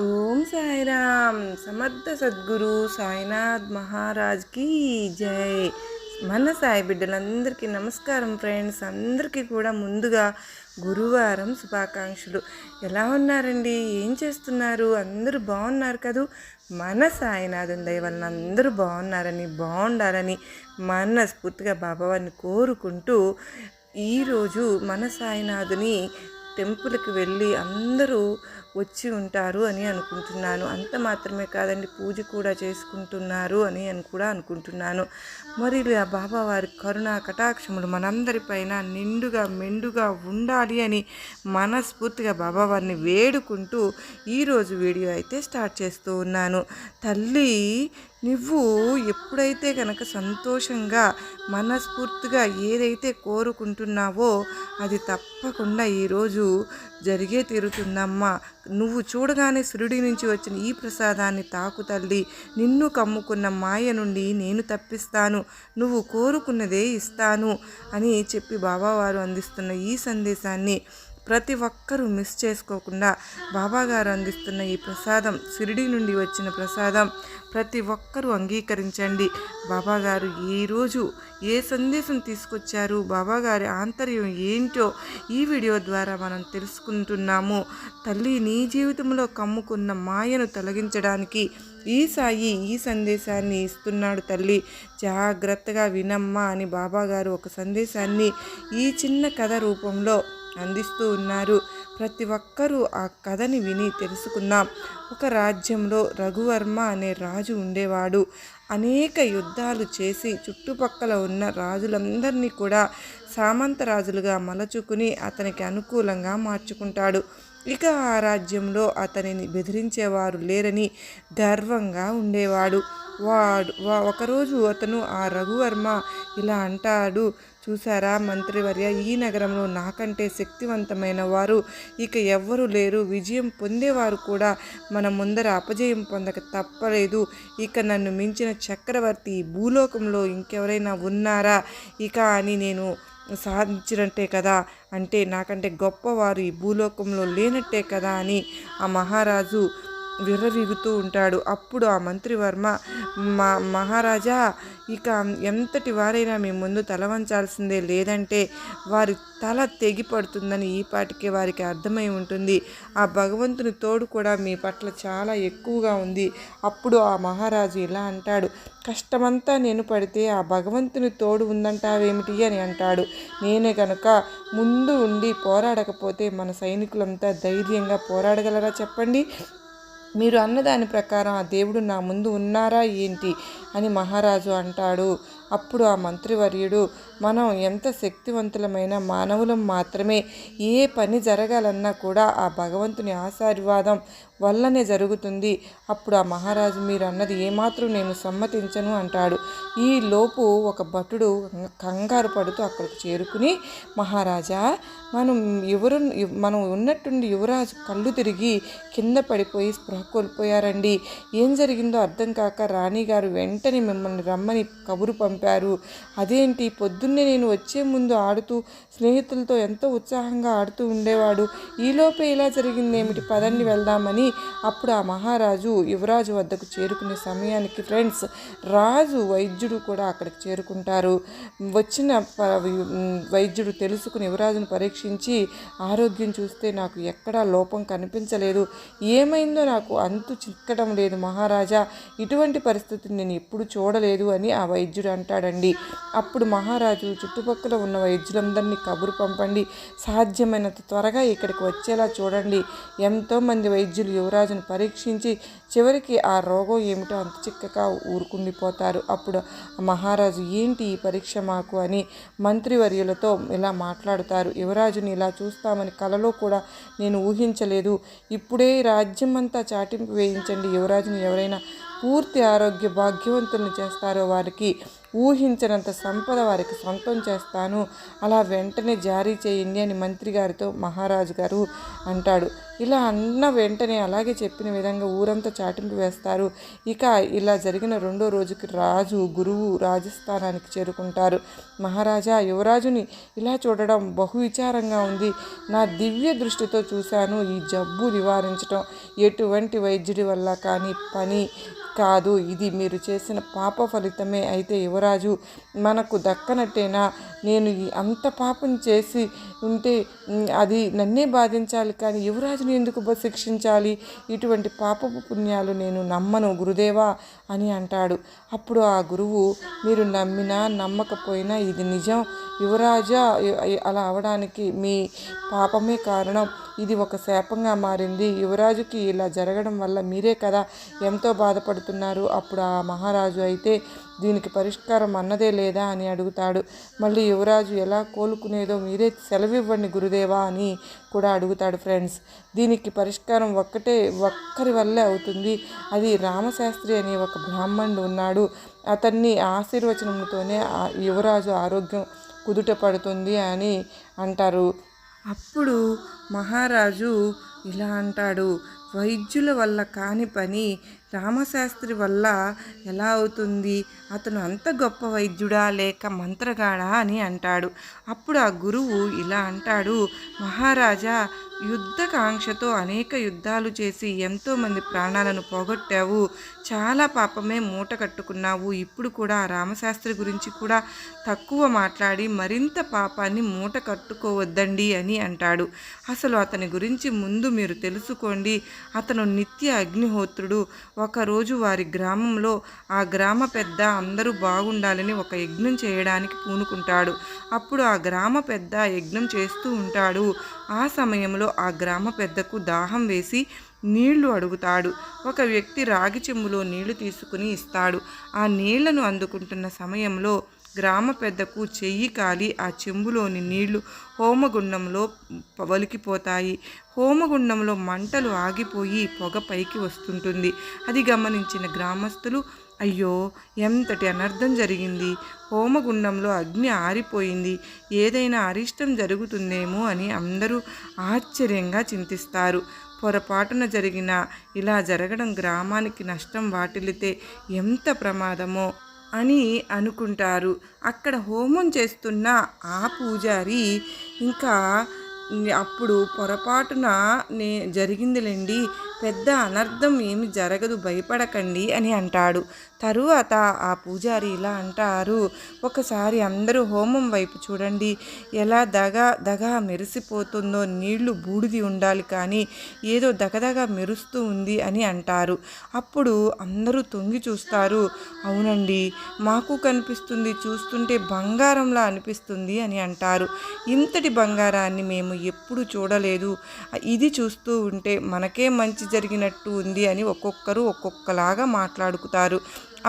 ఓం సాయిరామ్. సమర్థ సద్గురు సాయినాథ్ మహారాజ్కి జై. మన సాయి బిడ్డలందరికీ నమస్కారం ఫ్రెండ్స్. అందరికీ కూడా ముందుగా గురువారం శుభాకాంక్షలు. ఎలా ఉన్నారండి? ఏం చేస్తున్నారు? అందరూ బాగున్నారు కదూ? మన సాయినాథుని దయ వలన అందరూ బాగున్నారని బాగుండాలని మనస్ఫూర్తిగా బాబావారిని కోరుకుంటూ ఈరోజు మన సాయినాథుని టెంపుల్కి వెళ్ళి అందరూ వచ్చి ఉంటారు అని అనుకుంటున్నాను. అంత మాత్రమే కాదండి పూజ కూడా చేసుకుంటున్నారు అని అని కూడా అనుకుంటున్నాను. మరి ఆ బాబా వారి కరుణ కటాక్షములు మనందరిపైన నిండుగా మెండుగా ఉండాలి అని మనస్ఫూర్తిగా బాబా వారిని వేడుకుంటూ ఈరోజు వీడియో అయితే స్టార్ట్ చేస్తూ ఉన్నాను. తల్లి నువ్వు ఎప్పుడైతే కనుక సంతోషంగా మనస్ఫూర్తిగా ఏదైతే కోరుకుంటున్నావో అది తప్పకుండా ఈరోజు జరిగే తీరుతుందమ్మా. నువ్వు చూడగానే సురుడి నుంచి వచ్చిన ఈ ప్రసాదాన్ని తాకు తల్లి. నిన్ను కమ్ముకున్న మాయ నుండి నేను తప్పిస్తాను. నువ్వు కోరుకున్నదే ఇస్తాను అని చెప్పి బాబావారు అందిస్తున్న ఈ సందేశాన్ని ప్రతి ఒక్కరూ మిస్ చేసుకోకుండా బాబాగారు అందిస్తున్న ఈ ప్రసాదం షిరిడి నుండి వచ్చిన ప్రసాదం ప్రతి ఒక్కరూ అంగీకరించండి. బాబాగారు ఈరోజు ఏ సందేశం తీసుకొచ్చారు? బాబాగారి ఆంతర్యం ఏంటో ఈ వీడియో ద్వారా మనం తెలుసుకుంటున్నాము. తల్లి నీ జీవితంలో కమ్ముకున్న మాయను తొలగించడానికి ఈ సాయి ఈ సందేశాన్ని ఇస్తున్నాడు తల్లి. జాగ్రత్తగా వినమ్మా అని బాబాగారు ఒక సందేశాన్ని ఈ చిన్న కథ రూపంలో అందిస్తూ ఉన్నారు. ప్రతి ఒక్కరూ ఆ కథని విని తెలుసుకుందాం. ఒక రాజ్యంలో రఘువర్మ అనే రాజు ఉండేవాడు. అనేక యుద్ధాలు చేసి చుట్టుపక్కల ఉన్న రాజులందరినీ కూడా సామంత రాజులుగా మలచుకుని అతనికి అనుకూలంగా మార్చుకుంటాడు. ఇక ఆ రాజ్యంలో అతనిని బెదిరించేవారు లేరని గర్వంగా ఉండేవాడు. వాడు ఒకరోజు అతను ఆ రఘువర్మ ఇలా అంటాడు చూసారా మంత్రివర్య ఈ నగరంలో నాకంటే శక్తివంతమైన వారు ఇక ఎవ్వరూ లేరు. విజయం పొందేవారు కూడా మన ముందర అపజయం పొందక తప్పలేదు. ఇక నన్ను మించిన చక్రవర్తి భూలోకంలో ఇంకెవరైనా ఉన్నారా? ఇక అని నేను సాధించినట్టే కదా? అంటే నాకంటే గొప్పవారు ఈ భూలోకంలో లేనట్టే కదా అని ఆ మహారాజు విర్రవీగుతూ ఉంటాడు. అప్పుడు ఆ మంత్రివర్మ మా మహారాజా ఇక ఎంతటి వారైనా మీ ముందు తల వంచాల్సిందే. లేదంటే వారి తల తెగిపడుతుందని ఈ పాటికే వారికి అర్థమై ఉంటుంది. ఆ భగవంతుని తోడు కూడా మీ పట్ల చాలా ఎక్కువగా ఉంది. అప్పుడు ఆ మహారాజు ఇలా అంటాడు కష్టమంతా నేను పడితే ఆ భగవంతుని తోడు ఉందంటావేమిటి అని అంటాడు. నేనే కనుక ముందు ఉండి పోరాడకపోతే మన సైనికులంతా ధైర్యంగా పోరాడగలరా చెప్పండి. మీరు అన్నదాని ప్రకారం ఆ దేవుడు నా ముందు ఉన్నారా ఏంటి అని మహారాజు అంటాడు. అప్పుడు ఆ మంత్రివర్యుడు మనం ఎంత శక్తివంతులమైన మానవులం మాత్రమే ఏ పని జరగాలన్నా కూడా ఆ భగవంతుని ఆశీర్వాదం వల్లనే జరుగుతుంది. అప్పుడు ఆ మహారాజు మీరు అన్నది ఏమాత్రం నేను సమ్మతించను అంటాడు. ఈ లోపు ఒక భటుడు కంగారు పడుతూ అక్కడికి చేరుకుని మహారాజా మనం ఎవరు మనం ఉన్నట్టుండి యువరాజు కళ్ళు తిరిగి కింద పడిపోయి స్పృహ కోల్పోయారండి. ఏం జరిగిందో అర్థం కాక రాణిగారు వెంటనే మిమ్మల్ని రమ్మని కబురు పంపి చెప్పారు. అదేంటి? పొద్దున్నే నేను వచ్చే ముందు ఆడుతూ స్నేహితులతో ఎంతో ఉత్సాహంగా ఆడుతూ ఉండేవాడు. ఈలోపే ఇలా జరిగిందేమిటి? పదండి వెళ్దామని. అప్పుడు ఆ మహారాజు యువరాజు వద్దకు చేరుకునే సమయానికి ఫ్రెండ్స్ రాజు వైద్యుడు కూడా అక్కడికి చేరుకుంటారు. వచ్చిన వైద్యుడు తెలుసుకుని యువరాజును పరీక్షించి ఆరోగ్యం చూస్తే నాకు ఎక్కడా లోపం కనిపించలేదు. ఏమైందో నాకు అంతు చిక్కడం లేదు మహారాజా. ఇటువంటి పరిస్థితిని నేను ఎప్పుడు చూడలేదు అని ఆ వైద్యుడు పెట్టాడండి అప్పుడు మహారాజు చుట్టుపక్కల ఉన్న వైద్యులందరినీ కబురు పంపండి. సాధ్యమైనంత త్వరగా ఇక్కడికి వచ్చేలా చూడండి. ఎంతోమంది వైద్యులు యువరాజును పరీక్షించి చివరికి ఆ రోగం ఏమిటో అంత చిక్కగా ఊరుకుండిపోతారు. అప్పుడు మహారాజు ఏంటి ఈ పరీక్ష మాకు? అని మంత్రివర్యులతో ఇలా మాట్లాడుతారు. యువరాజుని ఇలా చూస్తామని కలలో కూడా నేను ఊహించలేదు. ఇప్పుడే రాజ్యం అంతా చాటింపు వేయించండి. యువరాజుని ఎవరైనా పూర్తి ఆరోగ్య భాగ్యవంతులను చేస్తారో వారికి ఊహించినంత సంపద వారికి సొంతం చేస్తాను. అలా వెంటనే జారీ చేయండి అని మంత్రి గారితో మహారాజు గారు అంటాడు. ఇలా అన్న వెంటనే అలాగే చెప్పిన విధంగా ఊరంతా చాటింపు వేస్తారు. ఇక ఇలా జరిగిన రెండో రోజుకి రాజు గురువు రాజస్థానానికి చేరుకుంటారు. మహారాజా యువరాజుని ఇలా చూడడం బహు విచారంగా ఉంది. నా దివ్య దృష్టితో చూశాను ఈ జబ్బు నివారించడం ఎటువంటి వైద్యుడి వల్ల కానీ పని కాదు. ఇది మీరు చేసిన పాప ఫలితమే. అయితే యువరాజు మనకు దక్కనట్టేనా? నేను ఈ అంత పాపం చేసి ఉంటే అది నన్నే బాధించాలి కానీ యువరాజుని ఎందుకు శిక్షించాలి? ఇటువంటి పాపపు పుణ్యాలు నేను నమ్మను గురుదేవా అని అంటాడు. అప్పుడు ఆ గురువు మీరు నమ్మినా నమ్మకపోయినా ఇది నిజం. యువరాజా అలా అవడానికి మీ పాపమే కారణం. ఇది ఒక శాపంగా మారింది. యువరాజుకి ఇలా జరగడం వల్ల మీరే కదా ఎంతో బాధపడుతున్నారు. అప్పుడు ఆ మహారాజు అయితే దీనికి పరిష్కారం అన్నదే లేదా అని అడుగుతాడు. మళ్ళీ యువరాజు ఎలా కోలుకునేదో మీరే సెలవు సెలవివ్వండి గురుదేవా అని కూడా అడుగుతాడు ఫ్రెండ్స్. దీనికి పరిష్కారం ఒక్కటే ఒక్కరి వల్లే అవుతుంది. అది రామశాస్త్రి అనే ఒక బ్రాహ్మణుడు ఉన్నాడు. అతన్ని ఆశీర్వచనంతోనే యువరాజు ఆరోగ్యం కుదుట పడుతుంది అని అంటారు. అప్పుడు మహారాజు ఇలా అంటాడు వైద్యుల వల్ల కాని పని రామశాస్త్రి వల్ల ఎలా అవుతుంది? అతను అంత గొప్ప వైద్యుడా లేక మంత్రగాడా అని అంటాడు. అప్పుడు ఆ గురువు ఇలా అంటాడు మహారాజా యుద్ధకాంక్షతో అనేక యుద్ధాలు చేసి ఎంతోమంది ప్రాణాలను పోగొట్టావు. చాలా పాపమే మూట కట్టుకున్నావు. ఇప్పుడు కూడా రామశాస్త్రి గురించి కూడా తక్కువ మాట్లాడి మరింత పాపాన్ని మూట కట్టుకోవద్దండి అని అంటాడు. అసలు అతని గురించి ముందు మీరు తెలుసుకోండి. అతను నిత్య అగ్నిహోత్రుడు. ఒకరోజు వారి గ్రామంలో ఆ గ్రామ పెద్ద అందరూ బాగుండాలని ఒక యజ్ఞం చేయడానికి పూనుకుంటాడు. అప్పుడు ఆ గ్రామ పెద్ద యజ్ఞం చేస్తూ ఉంటాడు. ఆ సమయంలో ఆ గ్రామ పెద్దకు దాహం వేసి నీళ్ళు అడుగుతాడు. ఒక వ్యక్తి రాగి చెంబులో నీళ్ళు తీసుకుని ఇస్తాడు. ఆ నీళ్ళను అందుకుంటున్న సమయంలో గ్రామ పెద్దకు చెయ్యి కాలి ఆ చెంబులోని నీళ్ళు హోమగుండంలో వలికిపోతాయి హోమగుండంలో మంటలు ఆగిపోయి పొగ పైకి వస్తుంటుంది. అది గమనించిన గ్రామస్తులు అయ్యో ఎంతటి అనర్థం జరిగింది. హోమగుండంలో అగ్ని ఆరిపోయింది. ఏదైనా అరిష్టం జరుగుతుందేమో అని అందరూ ఆశ్చర్యంగా చింతిస్తారు. పొరపాటున జరిగిన ఇలా జరగడం గ్రామానికి నష్టం వాటిల్లితే ఎంత ప్రమాదమో. అని అనుకుంటారు. అక్కడ హోమం చేస్తున్న ఆ పూజారి ఇంకా అప్పుడు పొరపాటున నే జరిగిందిలేండి పెద్ద అనర్థం ఏమి జరగదు భయపడకండి అని అంటాడు. తరువాత ఆ పూజారి ఇలా అంటారు ఒకసారి అందరూ హోమం వైపు చూడండి. ఎలా దగ దగ మెరిసిపోతుందో నీళ్ళు బూడిది ఉండాలి కానీ ఏదో దగదగ మెరుస్తూ ఉంది అని అంటారు. అప్పుడు అందరూ తొంగి చూస్తారు. అవునండి మాకు కనిపిస్తుంది చూస్తుంటే బంగారంలా అనిపిస్తుంది అని అంటారు. ఇంతటి బంగారాన్ని మేము ఎప్పుడు చూడలేదు. ఇది చూస్తూ ఉంటే మనకే మంచి జరిగినట్టు ఉంది అని ఒక్కొక్కరు ఒక్కొక్కలాగా మాట్లాడుకుతారు.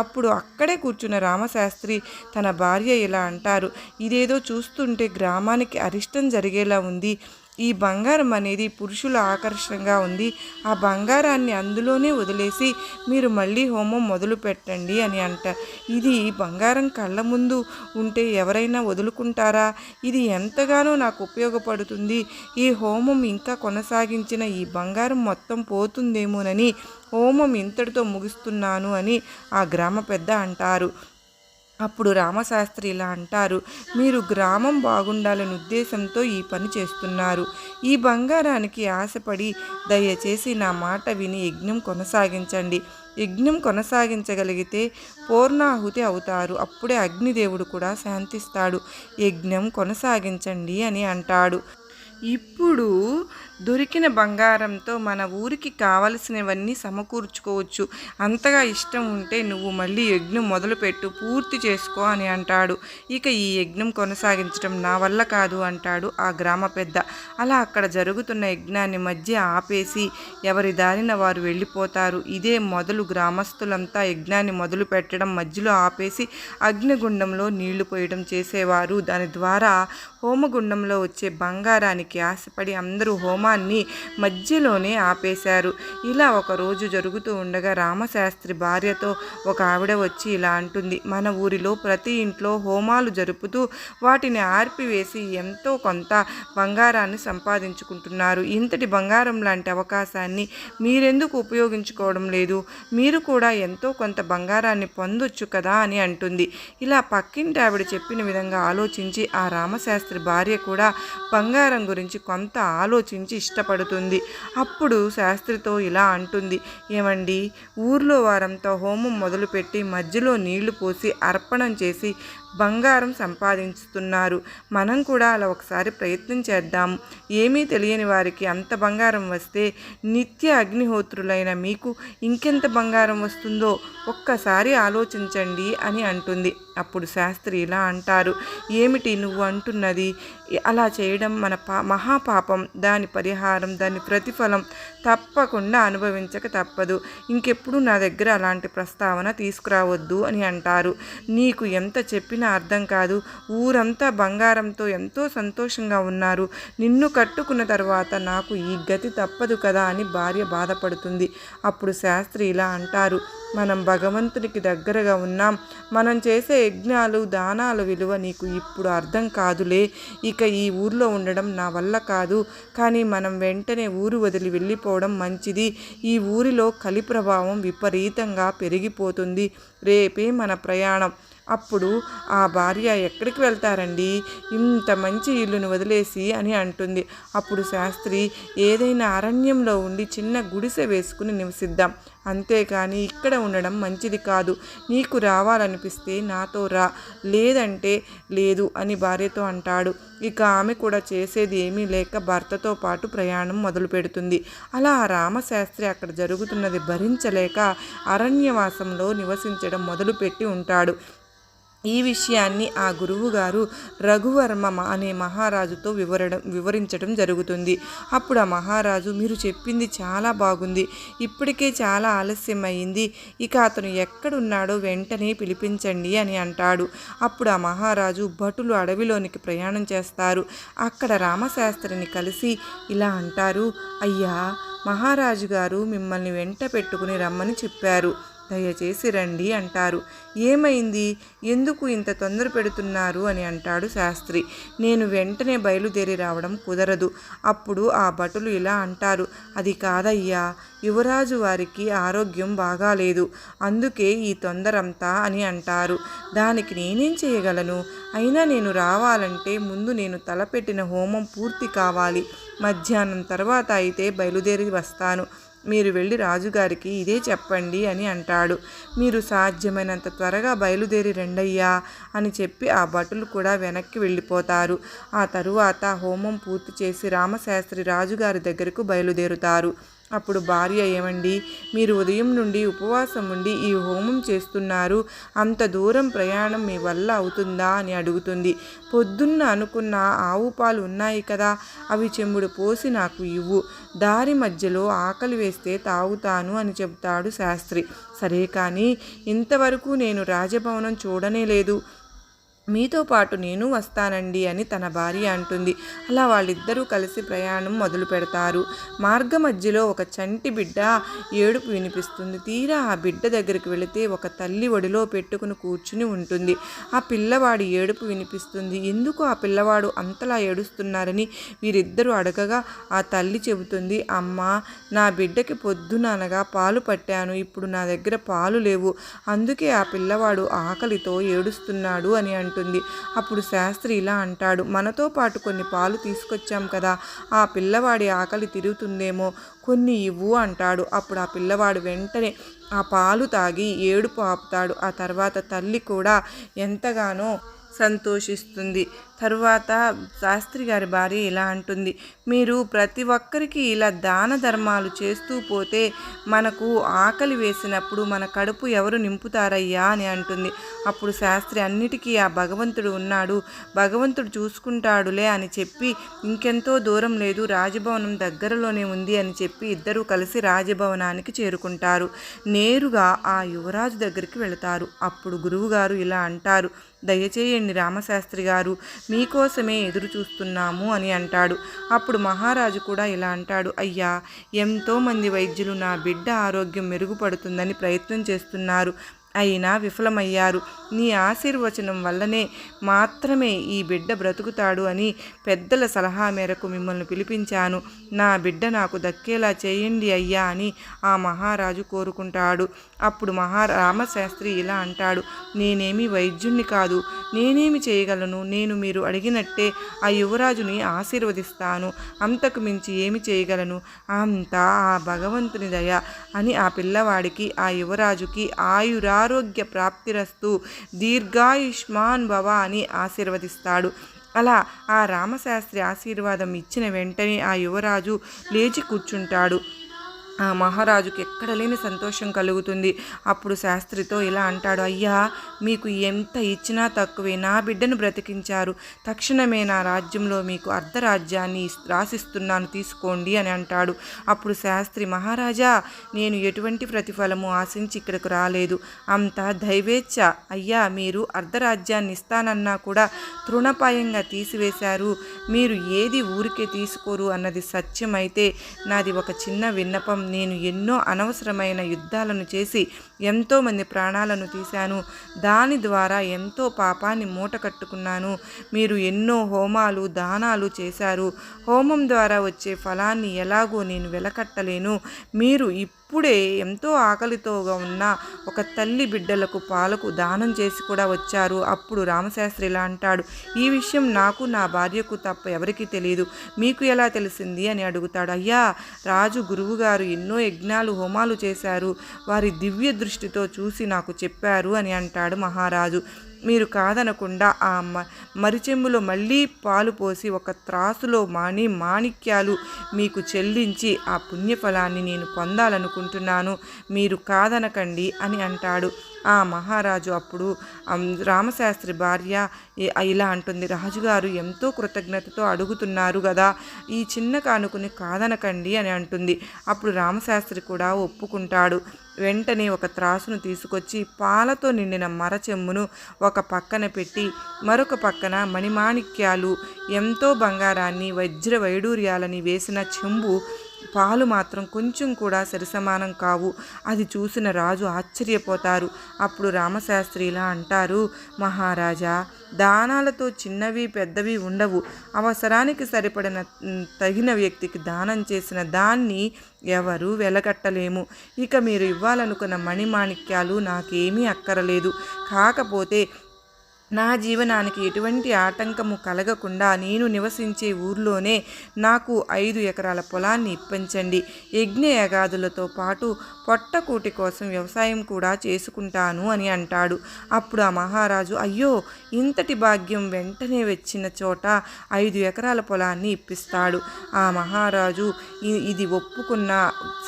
అప్పుడు అక్కడే కూర్చున్న రామశాస్త్రి తన భార్య ఇలా అంటారు. ఇదేదో చూస్తుంటే గ్రామానికి అరిష్టం జరిగేలా ఉంది. ఈ బంగారం అనేది పురుషుల ఆకర్షణగా ఉంది. ఆ బంగారాన్ని అందులోనే వదిలేసి మీరు మళ్ళీ హోమం మొదలు పెట్టండి అని అంట. ఇది బంగారం కళ్ళ ముందు ఉంటే ఎవరైనా వదులుకుంటారా? ఇది ఎంతగానో నాకు ఉపయోగపడుతుంది. ఈ హోమం ఇంకా కొనసాగించిన ఈ బంగారం మొత్తం పోతుందేమోనని హోమం ఇంతటితో ముగిస్తున్నాను అని ఆ గ్రామ పెద్ద అంటారు. అప్పుడు రామశాస్త్రి ఇలా అంటారు మీరు గ్రామం బాగుండాలనే ఉద్దేశంతో ఈ పని చేస్తున్నారు. ఈ బంగారానికి ఆశపడి దయచేసి నా మాట విని యజ్ఞం కొనసాగించండి. యజ్ఞం కొనసాగించగలిగితే పూర్ణాహుతి అవుతారు. అప్పుడే అగ్నిదేవుడు కూడా శాంతిస్తాడు. యజ్ఞం కొనసాగించండి అని అంటాడు. ఇప్పుడు దొరికిన బంగారంతో మన ఊరికి కావలసినవన్నీ సమకూర్చుకోవచ్చు. అంతగా ఇష్టం ఉంటే నువ్వు మళ్ళీ యజ్ఞం మొదలుపెట్టు పూర్తి చేసుకో అని అంటాడు. ఇక ఈ యజ్ఞం కొనసాగించడం నా వల్ల కాదు అంటాడు ఆ గ్రామ పెద్ద. అలా అక్కడ జరుగుతున్న యజ్ఞాన్ని మధ్య ఆపేసి ఎవరి దారిన వారు వెళ్ళిపోతారు. ఇదే మొదలు గ్రామస్తులంతా యజ్ఞాన్ని మొదలు పెట్టడం మధ్యలో ఆపేసి అగ్నిగుండంలో నీళ్ళు పోయడం చేసేవారు. దాని ద్వారా హోమగుండంలో వచ్చే బంగారానికి ఆశపడి అందరూ హోమ హోమాన్ని మధ్యలోనే ఆపేశారు. ఇలా ఒక రోజు జరుగుతూ ఉండగా రామశాస్త్రి భార్యతో ఒక ఆవిడ వచ్చి ఇలా అంటుంది మన ఊరిలో ప్రతి ఇంట్లో హోమాలు జరుపుతూ వాటిని ఆర్పివేసి ఎంతో కొంత బంగారాన్ని సంపాదించుకుంటున్నారు. ఇంతటి బంగారం లాంటి అవకాశాన్ని మీరెందుకు ఉపయోగించుకోవడం లేదు? మీరు కూడా ఎంతో కొంత బంగారాన్ని పొందొచ్చు కదా అని అంటుంది. ఇలా పక్కింటి ఆవిడ చెప్పిన విధంగా ఆలోచించి ఆ రామశాస్త్రి భార్య కూడా బంగారం గురించి కొంత ఆలోచించి ఇష్టపడుతుంది. అప్పుడు శాస్త్రితో ఇలా అంటుంది. ఏమండి? ఊర్లో వారంతా హోమం మొదలుపెట్టి మధ్యలో నీళ్ళు పోసి అర్పణం చేసి బంగారం సంపాదించుతున్నారు. మనం కూడా అలా ఒకసారి ప్రయత్నం చేద్దాం. ఏమీ తెలియని వారికి అంత బంగారం వస్తే నిత్య అగ్నిహోత్రులైన మీకు ఇంకెంత బంగారం వస్తుందో ఒక్కసారి ఆలోచించండి అని అంటుంది. అప్పుడు శాస్త్రి ఇలా అంటారు. ఏమిటి నువ్వు అంటున్నది? అలా చేయడం మన పా మహాపాపం. దాని పరిహారం దాని ప్రతిఫలం తప్పకుండా అనుభవించక తప్పదు. ఇంకెప్పుడు నా దగ్గర అలాంటి ప్రస్తావన తీసుకురావద్దు అని అంటారు. నీకు ఎంత చెప్పినా అర్థం కాదు. ఊరంతా బంగారంతో ఎంతో సంతోషంగా ఉన్నారు. నిన్ను కట్టుకున్న తర్వాత నాకు ఈ గతి తప్పదు కదా అని భార్య బాధపడుతుంది. అప్పుడు శాస్త్రి ఇలా అంటారు. మనం భగవంతునికి దగ్గరగా ఉన్నాం. మనం చేసే యజ్ఞాలు దానాల విలువ నీకు ఇప్పుడు అర్థం కాదులే. ఇక ఈ ఊర్లో ఉండడం నా వల్ల కాదు. కానీ మనం వెంటనే ఊరు వదిలి వెళ్ళిపోవడం మంచిది. ఈ ఊరిలో కలి ప్రభావం విపరీతంగా పెరిగిపోతుంది. రేపే మన ప్రయాణం. అప్పుడు ఆ భార్య ఎక్కడికి వెళ్తారండి? ఇంత మంచి ఇల్లును వదిలేసి అని అంటుంది. అప్పుడు శాస్త్రి ఏదైనా అరణ్యంలో ఉండి చిన్న గుడిసె వేసుకుని నివసిద్దాం. అంతేకాని ఇక్కడ ఉండడం మంచిది కాదు. నీకు రావాలనిపిస్తే నాతో రా. లేదంటే లేదు అని భార్యతో అంటాడు. ఇక ఆమె కూడా చేసేది ఏమీ లేక భర్తతో పాటు ప్రయాణం మొదలు పెడుతుంది అలా రామశాస్త్రి అక్కడ జరుగుతున్నది భరించలేక అరణ్యవాసంలో నివసించడం మొదలుపెట్టి ఉంటాడు. ఈ విషయాన్ని ఆ గురువుగారు రఘువర్మ అనే మహారాజుతో వివరడం వివరించడం జరుగుతుంది. అప్పుడు ఆ మహారాజు మీరు చెప్పింది చాలా బాగుంది. ఇప్పటికే చాలా ఆలస్యమైంది. ఇక అతను ఎక్కడున్నాడో వెంటనే పిలిపించండి అని అంటాడు. అప్పుడు ఆ మహారాజు భటులు అడవిలోనికి ప్రయాణం చేస్తారు. అక్కడ రామశాస్త్రిని కలిసి ఇలా అంటారు అయ్యా మహారాజు గారు మిమ్మల్ని వెంట పెట్టుకుని రమ్మని చెప్పారు. దయచేసి రండి అంటారు. ఏమైంది? ఎందుకు ఇంత తొందర పెడుతున్నారు అని అంటాడు శాస్త్రి. నేను వెంటనే బయలుదేరి రావడం కుదరదు. అప్పుడు ఆ భటులు ఇలా అంటారు. అది కాదయ్యా యువరాజు వారికి ఆరోగ్యం బాగాలేదు. అందుకే ఈ తొందరంతా అని అంటారు. దానికి నేనేం చేయగలను? అయినా నేను రావాలంటే ముందు నేను తలపెట్టిన హోమం పూర్తి కావాలి. మధ్యాహ్నం తర్వాత అయితే బయలుదేరి వస్తాను. మీరు వెళ్ళి రాజుగారికి ఇదే చెప్పండి అని అంటాడు. మీరు సాధ్యమైనంత త్వరగా బయలుదేరి రెండయ్యా అని చెప్పి ఆ భటులు కూడా వెనక్కి వెళ్ళిపోతారు. ఆ తరువాత హోమం పూర్తి చేసి రామశాస్త్రి రాజుగారి దగ్గరకు బయలుదేరుతారు. అప్పుడు భార్య ఏమండి? మీరు ఉదయం నుండి ఉపవాసం ఉండి ఈ హోమం చేస్తున్నారు. అంత దూరం ప్రయాణం మీ వల్ల అవుతుందా అని అడుగుతుంది. పొద్దున్న అనుకున్న ఆవు పాలు ఉన్నాయి కదా అవి చెంబుడు పోసి నాకు ఇవ్వు. దారి మధ్యలో ఆకలి వేస్తే తాగుతాను అని చెబుతాడు శాస్త్రి. సరే కానీ ఇంతవరకు నేను రాజభవనం చూడనే లేదు. మీతో పాటు నేను వస్తానండి అని తన భార్య అంటుంది. అలా వాళ్ళిద్దరూ కలిసి ప్రయాణం మొదలు పెడతారు. మార్గ మధ్యలో ఒక చంటి బిడ్డ ఏడుపు వినిపిస్తుంది. తీరా ఆ బిడ్డ దగ్గరికి వెళితే ఒక తల్లి ఒడిలో పెట్టుకుని కూర్చుని ఉంటుంది. ఆ పిల్లవాడి ఏడుపు వినిపిస్తుంది. ఎందుకు ఆ పిల్లవాడు అంతలా ఏడుస్తున్నారని వీరిద్దరూ అడగగా ఆ తల్లి చెబుతుంది అమ్మ నా బిడ్డకి పొద్దుననగా పాలు పట్టాను. ఇప్పుడు నా దగ్గర పాలు లేవు. అందుకే ఆ పిల్లవాడు ఆకలితో ఏడుస్తున్నాడు అని అంటుంది. ఉంటుంది. అప్పుడు శాస్త్రి ఇలా అంటాడు మనతో పాటు కొన్ని పాలు తీసుకొచ్చాం కదా ఆ పిల్లవాడి ఆకలి తిరుగుతుందేమో కొన్ని ఇవ్వు అంటాడు. అప్పుడు ఆ పిల్లవాడు వెంటనే ఆ పాలు తాగి ఏడుపు ఆపుతాడు. ఆ తర్వాత తల్లి కూడా ఎంతగానో సంతోషిస్తుంది. తరువాత శాస్త్రి గారి భార్య ఇలా అంటుంది మీరు ప్రతి ఒక్కరికి ఇలా దాన ధర్మాలు చేస్తూ పోతే మనకు ఆకలి వేసినప్పుడు మన కడుపు ఎవరు నింపుతారయ్యా? అని అంటుంది. అప్పుడు శాస్త్రి అన్నిటికీ ఆ భగవంతుడు ఉన్నాడు భగవంతుడు చూసుకుంటాడులే అని చెప్పి ఇంకెంతో దూరం లేదు రాజభవనం దగ్గరలోనే ఉంది అని చెప్పి ఇద్దరూ కలిసి రాజభవనానికి చేరుకుంటారు. నేరుగా ఆ యువరాజు దగ్గరికి వెళతారు. అప్పుడు గురువుగారు ఇలా అంటారు దయచేయండి రామశాస్త్రి గారు మీకోసమే ఎదురు చూస్తున్నాము అని అంటాడు. అప్పుడు మహారాజు కూడా ఇలా అంటాడు. అయ్యా ఎంతోమంది వైద్యులు నా బిడ్డ ఆరోగ్యం మెరుగుపడుతుందని ప్రయత్నం చేస్తున్నారు. అయినా విఫలమయ్యారు. నీ ఆశీర్వచనం వల్లనే మాత్రమే ఈ బిడ్డ బ్రతుకుతాడు అని పెద్దల సలహా మేరకు మిమ్మల్ని పిలిపించాను. నా బిడ్డ నాకు దక్కేలా చేయండి అయ్యా అని ఆ మహారాజు కోరుకుంటాడు. అప్పుడు మహా రామశాస్త్రి ఇలా అంటాడు నేనేమి వైద్యుణ్ణి కాదు. నేనేమి చేయగలను? నేను మీరు అడిగినట్టే ఆ యువరాజుని ఆశీర్వదిస్తాను. అంతకు మించి ఏమి చేయగలను? అంతా ఆ భగవంతుని దయ అని ఆ పిల్లవాడికి ఆ యువరాజుకి ఆరోగ్య ప్రాప్తిరస్తూ దీర్ఘాయుష్మాన్ భవ అని ఆశీర్వదిస్తాడు. అలా ఆ రామశాస్త్రి ఆశీర్వాదం ఇచ్చిన వెంటనే ఆ యువరాజు లేచి కూర్చుంటాడు. ఆ మహారాజుకి ఎక్కడ లేని సంతోషం కలుగుతుంది. అప్పుడు శాస్త్రితో ఇలా అంటాడు అయ్యా మీకు ఎంత ఇచ్చినా తక్కువే. నా బిడ్డను బ్రతికించారు. తక్షణమే నా రాజ్యంలో మీకు అర్ధరాజ్యాన్ని రాసిస్తున్నాను తీసుకోండి అని అంటాడు. అప్పుడు శాస్త్రి మహారాజా నేను ఎటువంటి ప్రతిఫలము ఆశించి ఇక్కడికి రాలేదు. అంత దైవేచ్ఛ. అయ్యా మీరు అర్ధరాజ్యాన్ని ఇస్తానన్నా కూడా తృణపాయంగా తీసివేశారు. మీరు ఏది ఊరికే తీసుకోరు అన్నది సత్యమైతే నాది ఒక చిన్న విన్నపం నేను ఎన్నో అనవసరమైన యుద్ధాలను చేసి ఎంతోమంది ప్రాణాలను తీశాను. దాని ద్వారా ఎంతో పాపాన్ని మూట కట్టుకున్నాను. మీరు ఎన్నో హోమాలు దానాలు చేశారు. హోమం ద్వారా వచ్చే ఫలాన్ని ఎలాగో నేను వెలకట్టలేను. మీరు అప్పుడే ఎంతో ఆకలితోగా ఉన్న ఒక తల్లి బిడ్డలకు పాలకు దానం చేసి కూడా వచ్చారు. అప్పుడు రామశాస్త్రి ఇలా అంటాడు ఈ విషయం నాకు నా భార్యకు తప్ప ఎవరికీ తెలియదు మీకు ఎలా తెలిసింది? అని అడుగుతాడు. అయ్యా రాజు గురువుగారు ఎన్నో యజ్ఞాలు హోమాలు చేశారు. వారి దివ్య దృష్టితో చూసి నాకు చెప్పారు అని అంటాడు మహారాజు. మీరు కాదనకుండా ఆ మ మరిచెంబులో మళ్ళీ పాలు పోసి ఒక త్రాసులో మాణి మాణిక్యాలు మీకు చెల్లించి ఆ పుణ్యఫలాన్ని నేను పొందాలనుకుంటున్నాను. మీరు కాదనకండి అని అంటాడు. ఆ మహారాజు అప్పుడు రామశాస్త్రి భార్య ఇలా అంటుంది. రాజుగారు ఎంతో కృతజ్ఞతతో అడుగుతున్నారు కదా ఈ చిన్న కానుకుని కాదనకండి అని అంటుంది. అప్పుడు రామశాస్త్రి కూడా ఒప్పుకుంటాడు. వెంటనే ఒక త్రాసును తీసుకొచ్చి పాలతో నిండిన మరచెమ్మును ఒక పక్కన పెట్టి మరొక పక్కన మణిమాణిక్యాలు ఎంతో బంగారాన్ని వజ్ర వైడూర్యాలని వేసిన చెంబు పాలు మాత్రం కొంచెం కూడా సరిసమానం కావు. అది చూసిన రాజు ఆశ్చర్యపోతారు. అప్పుడు రామశాస్త్రి ఇలా అంటారు మహారాజా దానాలతో చిన్నవి పెద్దవి ఉండవు. అవసరానికి సరిపడిన తగిన వ్యక్తికి దానం చేసిన దాన్ని ఎవరు వెలగట్టలేము. ఇక మీరు ఇవ్వాలనుకున్న మణిమాణిక్యాలు నాకేమీ అక్కరలేదు. కాకపోతే నా జీవనానికి ఎటువంటి ఆటంకము కలగకుండా నేను నివసించే ఊర్లోనే నాకు ఐదు ఎకరాల పొలాన్ని ఇప్పించండి. యజ్ఞ యగాదులతో పాటు పొట్టకూటి కోసం వ్యవసాయం కూడా చేసుకుంటాను అని అంటాడు. అప్పుడు ఆ మహారాజు అయ్యో ఇంతటి భాగ్యం వెంటనే వచ్చిన చోట ఐదు ఎకరాల పొలాన్ని ఇప్పిస్తాడు. ఆ మహారాజు ఇది ఒప్పుకున్న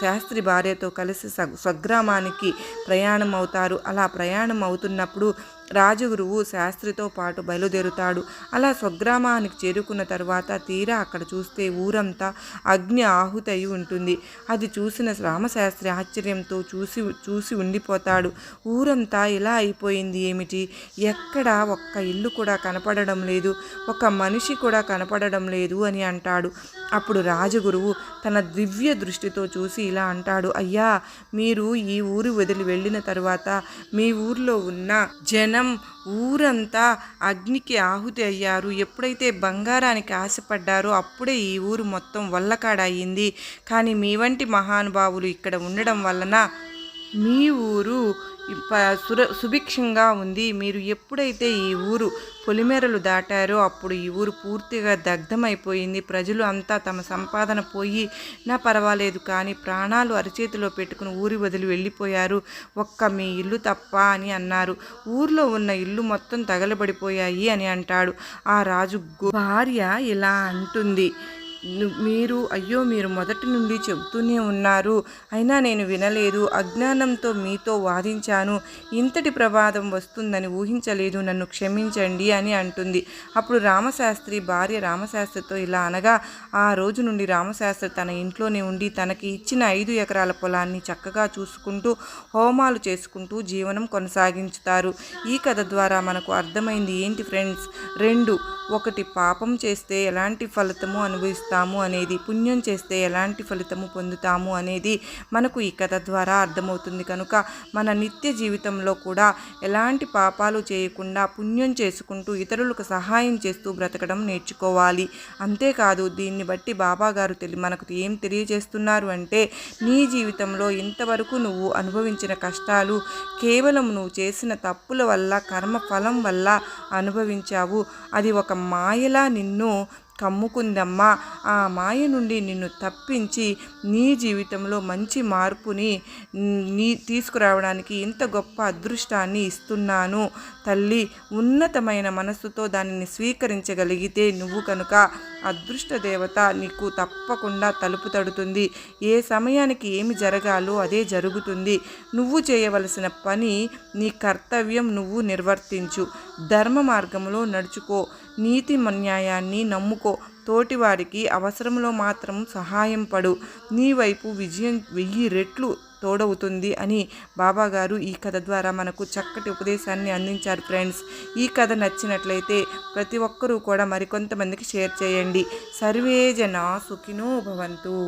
శాస్త్రి భార్యతో కలిసి స్వగ్రామానికి ప్రయాణం అవుతారు అలా ప్రయాణం అవుతున్నప్పుడు రాజగురువు శాస్త్రితో పాటు బయలుదేరుతాడు. అలా స్వగ్రామానికి చేరుకున్న తర్వాత తీరా అక్కడ చూస్తే ఊరంతా అగ్ని ఆహుతయి ఉంటుంది. అది చూసిన రామశాస్త్రి ఆశ్చర్యంతో చూసి చూసి ఉండిపోతాడు. ఊరంతా ఇలా అయిపోయింది ఏమిటి? ఎక్కడ ఒక్క ఇల్లు కూడా కనపడడం లేదు. ఒక మనిషి కూడా కనపడడం లేదు అని అంటాడు. అప్పుడు రాజగురువు తన దివ్య దృష్టితో చూసి ఇలా అంటాడు అయ్యా మీరు ఈ ఊరు వదిలి వెళ్ళిన తరువాత మీ ఊర్లో ఉన్న జనం ఊరంతా అగ్నికి ఆహుతి అయ్యారు. ఎప్పుడైతే బంగారానికి ఆశపడ్డారో అప్పుడే ఈ ఊరు మొత్తం వల్లకాడయింది. కానీ మీ వంటి మహానుభావులు ఇక్కడ ఉండడం వలన మీ ఊరు సుర సుభిక్షంగా ఉంది. మీరు ఎప్పుడైతే ఈ ఊరు పొలిమేరలు దాటారో అప్పుడు ఈ ఊరు పూర్తిగా దగ్ధమైపోయింది. ప్రజలు అంతా తమ సంపాదన పోయి నా పర్వాలేదు కానీ ప్రాణాలు అరచేతిలో పెట్టుకుని ఊరి వదిలి వెళ్ళిపోయారు. ఒక్క మీ ఇల్లు తప్ప అని అన్నారు. ఊర్లో ఉన్న ఇల్లు మొత్తం తగలబడిపోయాయి అని అంటాడు. ఆ రాజు భార్య ఇలా అంటుంది. మీరు అయ్యో మీరు మొదటి నుండి చెబుతూనే ఉన్నారు. అయినా నేను వినలేదు. అజ్ఞానంతో మీతో వాదించాను. ఇంతటి ప్రమాదం వస్తుందని ఊహించలేదు. నన్ను క్షమించండి అని అంటుంది. అప్పుడు రామశాస్త్రి భార్య రామశాస్త్రితో ఇలా అనగా ఆ రోజు నుండి రామశాస్త్రి తన ఇంట్లోనే ఉండి తనకి ఇచ్చిన ఐదు ఎకరాల పొలాన్ని చక్కగా చూసుకుంటూ హోమాలు చేసుకుంటూ జీవనం కొనసాగించుతారు. ఈ కథ ద్వారా మనకు అర్థమైంది ఏంటి ఫ్రెండ్స్? రెండు ఒకటి పాపం చేస్తే ఎలాంటి ఫలితము అనుభవిస్తారు చేస్తాము అనేది పుణ్యం చేస్తే ఎలాంటి ఫలితము పొందుతాము అనేది మనకు ఈ కథ ద్వారా అర్థమవుతుంది. కనుక మన నిత్య జీవితంలో కూడా ఎలాంటి పాపాలు చేయకుండా పుణ్యం చేసుకుంటూ ఇతరులకు సహాయం చేస్తూ బ్రతకడం నేర్చుకోవాలి. అంతేకాదు దీన్ని బట్టి బాబాగారు తెలి మనకు ఏం తెలియజేస్తున్నారు అంటే నీ జీవితంలో ఇంతవరకు నువ్వు అనుభవించిన కష్టాలు కేవలం నువ్వు చేసిన తప్పుల వల్ల కర్మ ఫలం వల్ల అనుభవించావు. అది ఒక మాయలా నిన్ను కమ్ముకుందమ్మా. ఆ మాయ నుండి నిన్ను తప్పించి నీ జీవితంలో మంచి మార్పుని నీ తీసుకురావడానికి ఇంత గొప్ప అదృష్టాన్ని ఇస్తున్నాను. తల్లి ఉన్నతమైన మనస్సుతో దానిని స్వీకరించగలిగితే నువ్వు కనుక అదృష్ట దేవత నీకు తప్పకుండా తలుపు తడుతుంది. ఏ సమయానికి ఏమి జరగాలో అదే జరుగుతుంది. నువ్వు చేయవలసిన పని నీ కర్తవ్యం నువ్వు నిర్వర్తించు. ధర్మ మార్గంలో నడుచుకో. నీతి న్యాయాన్ని నమ్ముకో. తోటివారికి అవసరంలో మాత్రం సహాయం పడు. నీ వైపు విజయం వెయ్యి రెట్లు తోడవుతుంది అని బాబాగారు ఈ కథ ద్వారా మనకు చక్కటి ఉపదేశాన్ని అందించారు ఫ్రెండ్స్. ఈ కథ నచ్చినట్లయితే ప్రతి ఒక్కరూ కూడా మరికొంతమందికి షేర్ చేయండి. సర్వే జన సుఖినో భవంతు.